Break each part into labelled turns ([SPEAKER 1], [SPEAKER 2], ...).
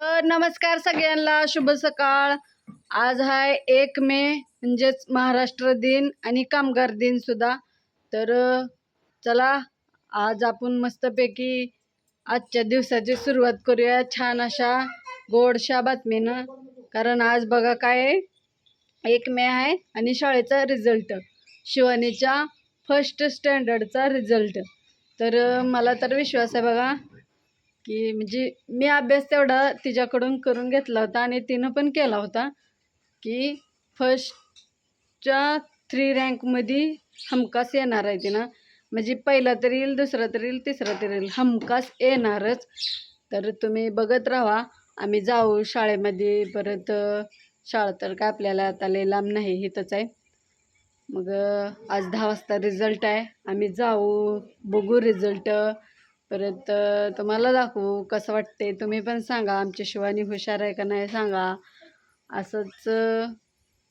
[SPEAKER 1] नमस्कार सगळ्यांना शुभ सकाळ. आज आहे एक मे म्हणजेच महाराष्ट्र दिन आणि कामगार दिन सुद्धा. तर चला आज आपण मस्तपैकी आजच्या दिवसाची सुरुवात करूया छान अशा गोडशा बातमीनं. कारण आज बघा काय आहे एक मे आहे आणि शाळेचा रिझल्ट. शिवानीच्या फर्स्ट स्टँडर्डचा रिझल्ट. तर मला तर विश्वास आहे बघा की म्हणजे मी अभ्यास तेवढा तिच्याकडून करून घेतला होता आणि तिनं पण केला होता की फर्स्टच्या थ्री रँकमध्ये हमखास येणार आहे तिनं. म्हणजे पहिला तरी येईल दुसरा तरी येईल तिसरा तरी येईल हमखास येणारच. तर तुम्ही बघत राहा आम्ही जाऊ शाळेमध्ये परत शाळा तर काय आपल्याला आता लय लांब नाही हिथंच आहे. मग आज दहा वाजता रिझल्ट आहे आम्ही जाऊ बघू रिझल्ट परत तुम्हाला दाखवू कसं वाटते तुम्ही पण सांगा आमच्या शिवानी हुशार आहे का नाही सांगा. असंच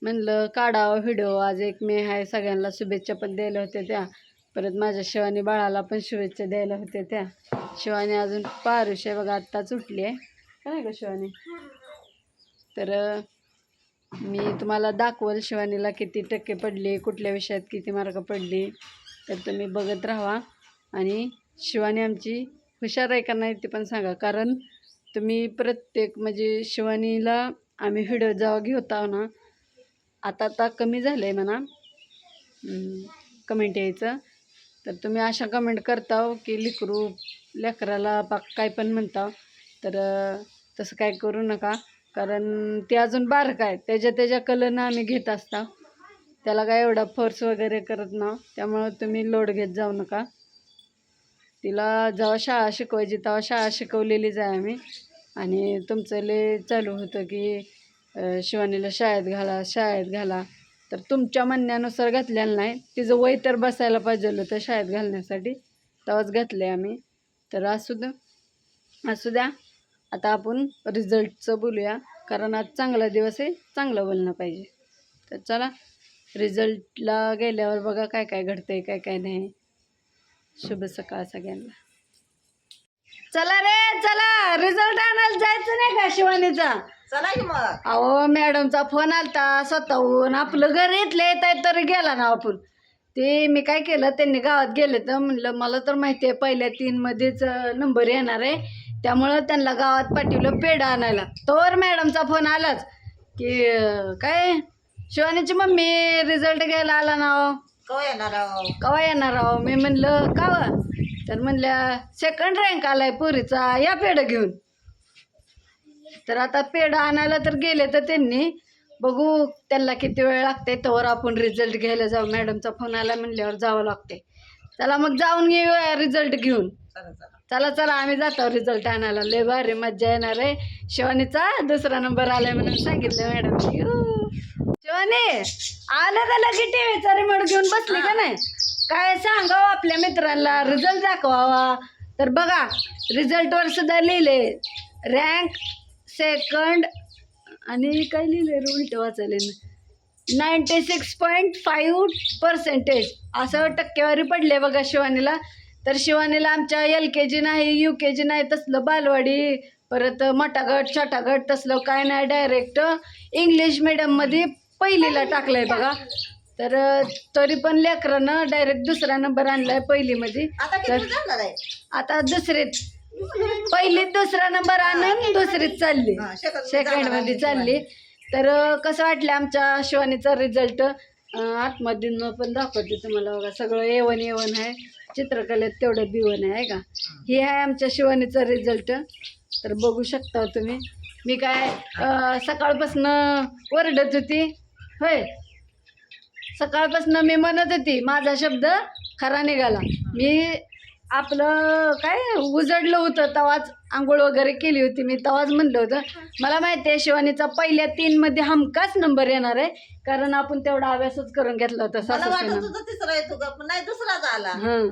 [SPEAKER 1] म्हणलं काढावं व्हिडिओ. आज एक मे आहे सगळ्यांना शुभेच्छा पण द्यायला होत्या त्या. परत माझ्या शिवानी बाळाला पण शुभेच्छा द्यायला होत्या त्या. शिवानी अजून पारुष आहे बघा आत्ताच उठली आहे. का नाही का शिवानी? तर मी तुम्हाला दाखवल शिवानीला किती टक्के पडले कुठल्या विषयात किती मार्क पडले. तर तुम्ही बघत राहा. आणि शिवानी आमची हुशार आहे का नाही ते पण सांगा. कारण तुम्ही प्रत्येक म्हणजे शिवानीला आम्ही व्हिडिओ जेव्हा घेत आहो ना आता आता कमी झालं आहे म्हणा कमेंट यायचं. तर तुम्ही अशा कमेंट करता हो की लिकरू लेकराला पाक काय पण म्हणता तर तसं काय करू नका. कारण ते अजून बारक आहे त्याच्या त्याच्या कलरनं आम्ही घेत असता. त्याला काय एवढा फोर्स वगैरे करत ना त्यामुळं तुम्ही लोड घेत जाऊ नका. तिला जेव्हा शाळा शिकवायची तेव्हा शाळा शिकवलेलीच आहे आम्ही. आणि तुमचं ले चालू होतं की शिवानीला शाळेत घाला शाळेत घाला. तर तुमच्या म्हणण्यानुसार घातलेलं नाही. तिचं वय तर बसायला पाहिजे होतं शाळेत घालण्यासाठी. तेव्हाच घातले आम्ही. तर असू द्या असू द्या. आता आपण रिझल्टचं बोलूया. कारण आज चांगला दिवस आहे चांगलं बोलणं पाहिजे. तर चला रिझल्टला गेल्यावर बघा काय काय घडतं आहे काय काय नाही. शुभ सकाळ सगळ्यांना. चला रे चला. रिझल्ट आणायला जायचं नाही का शिवानीचा?
[SPEAKER 2] चला की मग.
[SPEAKER 1] अहो मॅडमचा फोन आलता स्वतःहून. आपलं घर इथलं येत आहे तरी गेला ना आपण. ते मी काय केलं त्यांनी गावात गेले तर म्हणलं मला तर माहिती आहे पहिल्या तीनमध्येच नंबर येणार आहे. त्यामुळं त्यांना गावात पाठवलं पेढा आणायला. तोवर मॅडमचा फोन आलाच. की अं, काय? शिवानीची मम्मी रिझल्ट घ्यायला आला ना हो.
[SPEAKER 2] कवा येणार आहो?
[SPEAKER 1] कवा येणार आहो? मी म्हणलं का व? तर म्हणल्या सेकंड रँक आलाय पुरीचा या पेढं घेऊन. तर आता पेढं आणायला तर गेले तर त्यांनी. बघू त्यांना किती वेळ लागते तोवर आपण रिझल्ट घ्यायला जाऊ. मॅडमचा फोन आला म्हणल्यावर जावं लागते चला मग जाऊन येऊया रिझल्ट घेऊन.
[SPEAKER 2] चला चला.
[SPEAKER 1] चला चला आम्ही जातो रिझल्ट आणायला. लय भारी मज्जा येणार आहे. शिवानीचा दुसरा नंबर आलाय म्हणून सांगितलं मॅडम अने आलं का लगे टीव्हीचा रिमोट घेऊन बसली का नाही? काय सांगावं आपल्या मित्रांना? रिझल्ट दाखवावा. तर बघा रिझल्टवर सुद्धा लिहिले. रँक सेकंड आणि काय लिहिले? रे उलट वाचले ninety six point five percentage असं टक्केवारी पडले बघा शिवानीला. तर शिवानीला आमच्या एल के जी नाही यू के जी नाही तसलं बालवाडी परत मोठा गट छोटा गट तसलं काय नाही डायरेक्ट इंग्लिश मिडियममध्ये पहिलीला टाकलंय बघा. तर तरी पण लेकरानं डायरेक्ट दुसरा नंबर आणलाय पहिलीमध्ये.
[SPEAKER 2] आता
[SPEAKER 1] तर आता दुसरीत पहिलीत दुसरा नंबर आणून दुसरीत चालली.
[SPEAKER 2] second
[SPEAKER 1] सेकंड
[SPEAKER 2] जाणार
[SPEAKER 1] मध्ये
[SPEAKER 2] आहे
[SPEAKER 1] चालली. तर कसं वाटलं आमच्या शिवानीचा रिझल्ट आतमध्ये पण दाखवते तुम्हाला बघा. सगळं एवन एवन आहे. चित्रकलेत तेवढं बिवन आहे का? हे आहे आमच्या शिवानीचा रिझल्ट तर बघू शकता तुम्ही. मी काय सकाळपासनं ओरडत होती. होय. सकाळपासून मी म्हणत होती माझा शब्द खरा निघाला. मी आपलं काय उजडलं होतं तवाच आंघोळ वगैरे केली होती मी तवाच म्हणलं होतं. मला माहिती आहे शिवानीचा पहिल्या तीनमध्ये हमखास नंबर येणार आहे कारण आपण तेवढा अभ्यासच करून घेतला होता
[SPEAKER 2] मला वाटत
[SPEAKER 1] सासू
[SPEAKER 2] होतं तिसरा येतो का पण नाही दुसराच आला.
[SPEAKER 1] हां.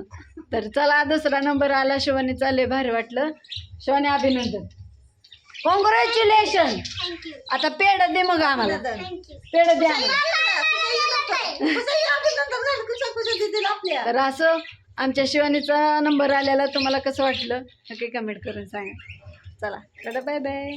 [SPEAKER 1] तर चला दुसरा नंबर आला शिवानीचा लय भारी वाटलं. शिवानी अभिनंदन. कॉंग्रॅच्युलेशन आता पेड दे मग आम्हाला. पेड दे. आम्हाला.
[SPEAKER 2] कसंही अभिनंदन झालं कुशा कुशा देतील आपल्या?
[SPEAKER 1] तर असं आमच्या शिवानीचा नंबर आलेला तुम्हाला कसं वाटलं? नक्की कमेंट करून सांगा. चला बाय बाय